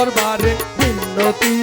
দরবারে মিনতি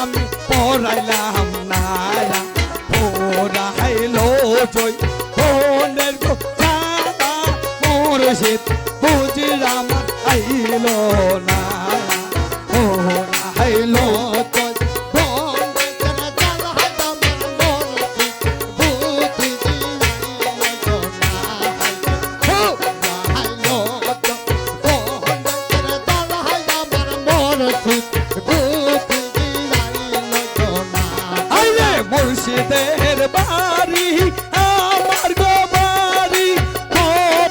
আমি পড়াইলাম নারা পড়াইলো জয়। ফোনের গো দাদা মোর সে বুঝলাম আইলো না। মুর্শিদের বাড়ি আমার গো বাড়ি।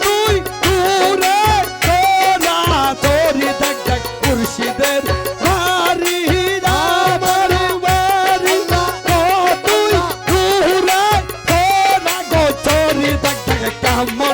তুই দূরে তোরা তোরি দেখ দেখ মুর্শিদের বাড়ি আমার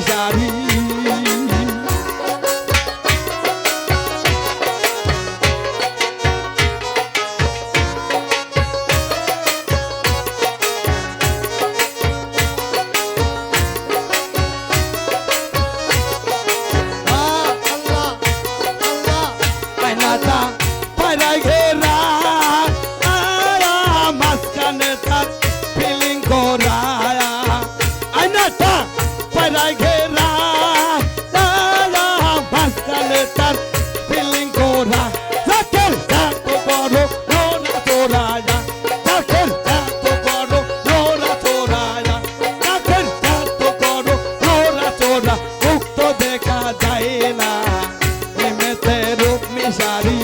জানি Pairai Guerra, Ara Mascaneta. 下里。